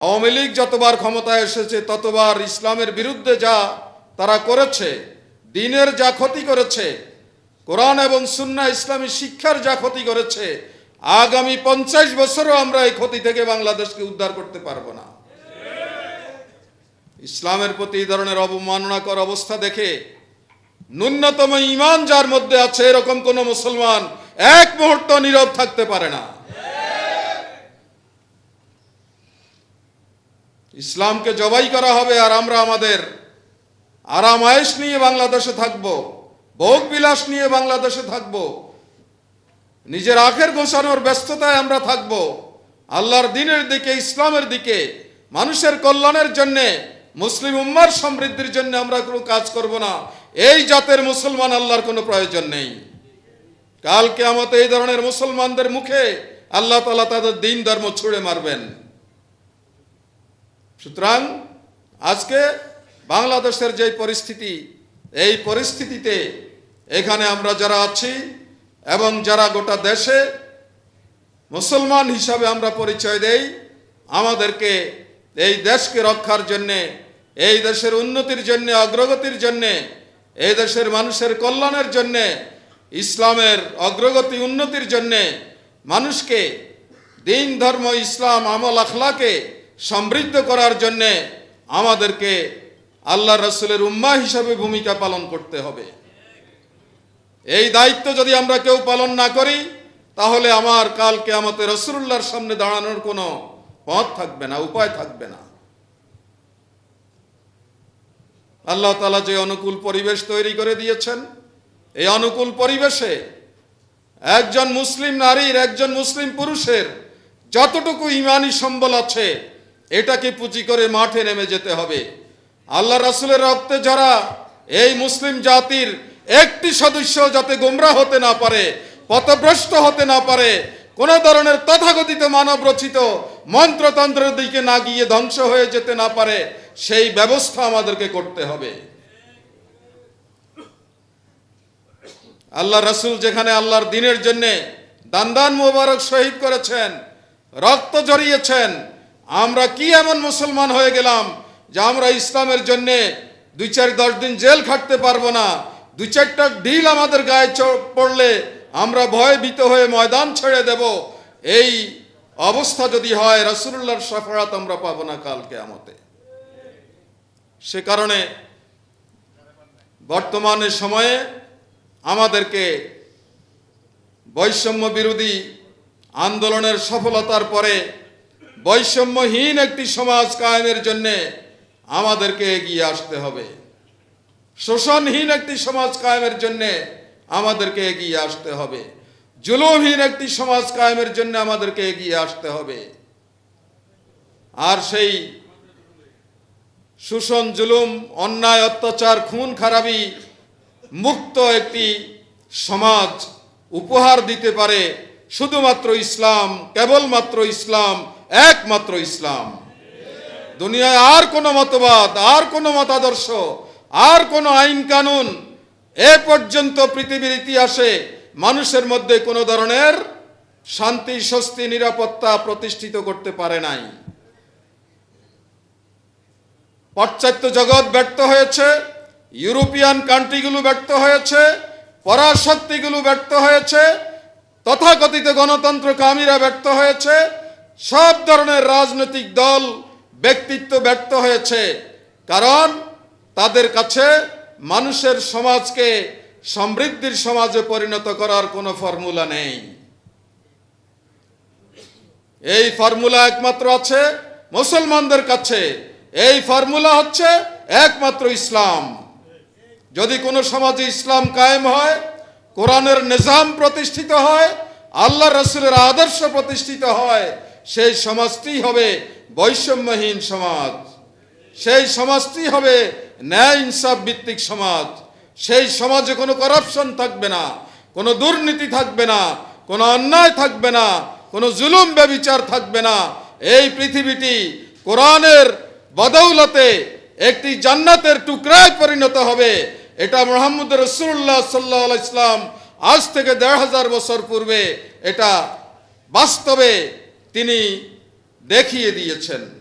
আওয়ামী লীগ যতবার ক্ষমতায় এসেছে, ততবার ইসলামের বিরুদ্ধে যা তারা করেছে, দিনের যা ক্ষতি করেছে, কোরআন এবং সুন্না ইসলামী শিক্ষার যা ক্ষতি করেছে, আগামী পঞ্চাশ বছরও আমরা এই ক্ষতি থেকে বাংলাদেশকে উদ্ধার করতে পারব না। ইসলামের প্রতি এই ধরনের অবমাননাকর অবস্থা দেখে ন্যূনতম ইমান যার মধ্যে আছে, এরকম কোন মুসলমান এক মুহূর্ত নীরব থাকতে পারে না। ইসলামকে জবাই করা হবে আর আমরা আমাদের আরাম আয়েশ নিয়ে বাংলাদেশে থাকব, ভোগ বিলাস নিয়ে বাংলাদেশে থাকব, নিজের আখের গোছানোর ব্যস্ততায় আমরা থাকব, আল্লাহর দিনের দিকে, ইসলামের দিকে, মানুষের কল্যাণের জন্যে, মুসলিম উম্মার সমৃদ্ধির জন্য আমরা কোনো কাজ করব না। এই জাতের মুসলমান আল্লাহর কোনো প্রয়োজন নেই। কালকে আমাতে এই ধরনের মুসলমানদের মুখে আল্লাহ তালা তাদের দিন ধর্ম ছুঁড়ে মারবেন। সুতরাং আজকে বাংলাদেশের যে পরিস্থিতি, এই পরিস্থিতিতে এখানে আমরা যারা আছি এবং যারা গোটা দেশে মুসলমান হিসাবে আমরা পরিচয় দেই, আমাদেরকে এই দেশকে রক্ষার জন্যে, এই দেশের উন্নতির জন্যে, অগ্রগতির জন্যে, এই দেশের মানুষের কল্যাণের জন্যে, ইসলামের অগ্রগতি, উন্নতির জন্যে মানুষকে, দিন, ধর্ম, ইসলাম, আমল, আখলাকে সমৃদ্ধ করার জন্যে আমাদেরকে আল্লাহ রসুলের উম্মা হিসাবে ভূমিকা পালন করতে হবে। এই দায়িত্ব যদি আমরা কেউ পালন না করি, তাহলে আমার কালকে আমাদের রসুল্লাহর সামনে দাঁড়ানোর কোনো পথ থাকবে না, উপায় থাকবে না। আল্লাহ তালা যে অনুকূল পরিবেশ তৈরি করে দিয়েছেন, এই অনুকূল পরিবেশে একজন মুসলিম নারীর, একজন মুসলিম পুরুষের যতটুকু ইমানি সম্বল আছে এটাকে পুঁজি করে মাঠে নেমে যেতে হবে। আল্লাহ রাসুলের রক্তে যারা এই মুসলিম জাতির একটি সদস্য যাতে গোমরা হতে না পারে, পথভ্রষ্ট হতে না পারে, কোন ধরনের তথাকথিত মানব রচিত মন্ত্রতন্ত্রের দিকে না গিয়ে ধ্বংস হয়ে যেতে না পারে, সেই ব্যবস্থা আমাদেরকে করতে হবে। আল্লাহ রসুল যেখানে আল্লাহর দিনের জন্যে দান দান মোবারক শহীদ করেছেন, রক্ত জড়িয়েছেন আমরা কি এমন মুসলমান হয়ে গেলাম যে আমরা ইসলামের জন্যে দুই চার দশ দিন জেল খাটতে পারব না? দুই চারটা ঢিল আমাদের গায়ে পড়লে আমরা ভয় ভীত হয়ে ময়দান ছেড়ে দেব। এই অবস্থা যদি হয় রসুল্লাহর সফরাত আমরা পাবো না কালকে আমাতে সে কারণে বর্তমানে সময়ে আমাদেরকে বৈষম্য বিরোধী আন্দোলনের সফলতার পরে বৈষম্যহীন একটি সমাজ কায়েমের জন্যে আমাদেরকে এগিয়ে আসতে হবে। শোষণহীন একটি সমাজ কায়েমের জন্যে আমাদেরকে এগিয়ে আসতে হবে। জুলুমহীন একটি সমাজ কায়েমের জন্য আমাদেরকে এগিয়ে আসতে হবে। আর সেই শোষণ, জুলুম, অন্যায়, অত্যাচার, খুন, খারাপি মুক্ত একটি সমাজ উপহার দিতে পারে শুধুমাত্র ইসলাম, কেবলমাত্র ইসলাম একমাত্র ইসলাম। দুনিয়ায় আর কোনো মতবাদ, আর কোনো মতাদর্শ, আর কোনো আইন কানুন এ পর্যন্ত পৃথিবীর ইতিহাসে মানুষের মধ্যে কোনো ধরনের শান্তি, স্বস্তি, নিরাপত্তা প্রতিষ্ঠিত করতে পারে নাই। পাশ্চাত্য জগৎ ব্যর্থ হয়েছে, ইউরোপিয়ান কান্ট্রিগুলো ব্যর্থ হয়েছে, পরাশক্তিগুলো ব্যর্থ হয়েছে, তথাকথিত গণতন্ত্র কামীরা ব্যর্থ হয়েছে সব ধরনের রাজনৈতিক দল ব্যক্তিত্ব ব্যর্থ হয়েছে। কারণ তাদের কাছে মানুষের সমাজকে সমৃদ্ধির সমাজে পরিণত করার কোনো ফর্মুলা নেই। এই ফর্মুলা একমাত্র আছে মুসলমানদের কাছে। এই ফর্মুলা হচ্ছে একমাত্র ইসলাম। যদি কোনো সমাজে ইসলাম কায়েম হয়, কোরআনের নিজাম প্রতিষ্ঠিত হয়, আল্লাহ রসুলের আদর্শ প্রতিষ্ঠিত হয় সেই সমাজটি হবে বৈষম্যহীন সমাজ। সেই সমাজটি হবে ন্যায় ইনসাফ ভিত্তিক সমাজ। সেই সমাজে কোনো করাপশন থাকবে না, কোনো দুর্নীতি থাকবে না, কোনো অন্যায় থাকবে না, কোনো জুলুম ব্যবিচার থাকবে না। এই পৃথিবীটি কোরআনের বদৌলতে একটি জান্নাতের টুকরায় পরিণত হবে। এটা মোহাম্মদ রসুল্লাহ সাল্লাহ ইসলাম আজ থেকে দেড় হাজার বছর পূর্বে এটা বাস্তবে তিনি দেখিয়ে দিয়েছেন।